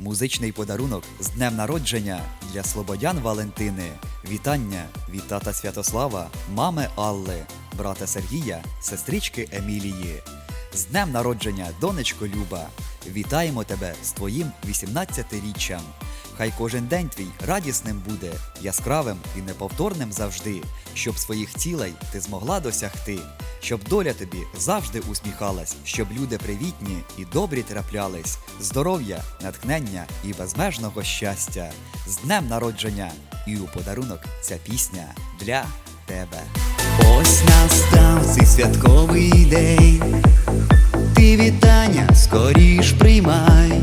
Музичний подарунок з днем народження для Слободян Валентини. Вітання від тата Святослава, мами Алли, брата Сергія, сестрички Емілії. З днем народження, донечко Люба! Вітаємо тебе з твоїм 18-річчям. Хай кожен день твій радісним буде, яскравим і неповторним завжди, щоб своїх цілей ти змогла досягти, щоб доля тобі завжди усміхалась, щоб люди привітні і добрі траплялись, здоров'я, натхнення і безмежного щастя. З днем народження! І у подарунок ця пісня для тебе. Ось настав цей святковий день, ти вітання скоріш приймай,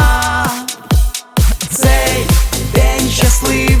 Цей день щасливий,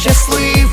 just leave.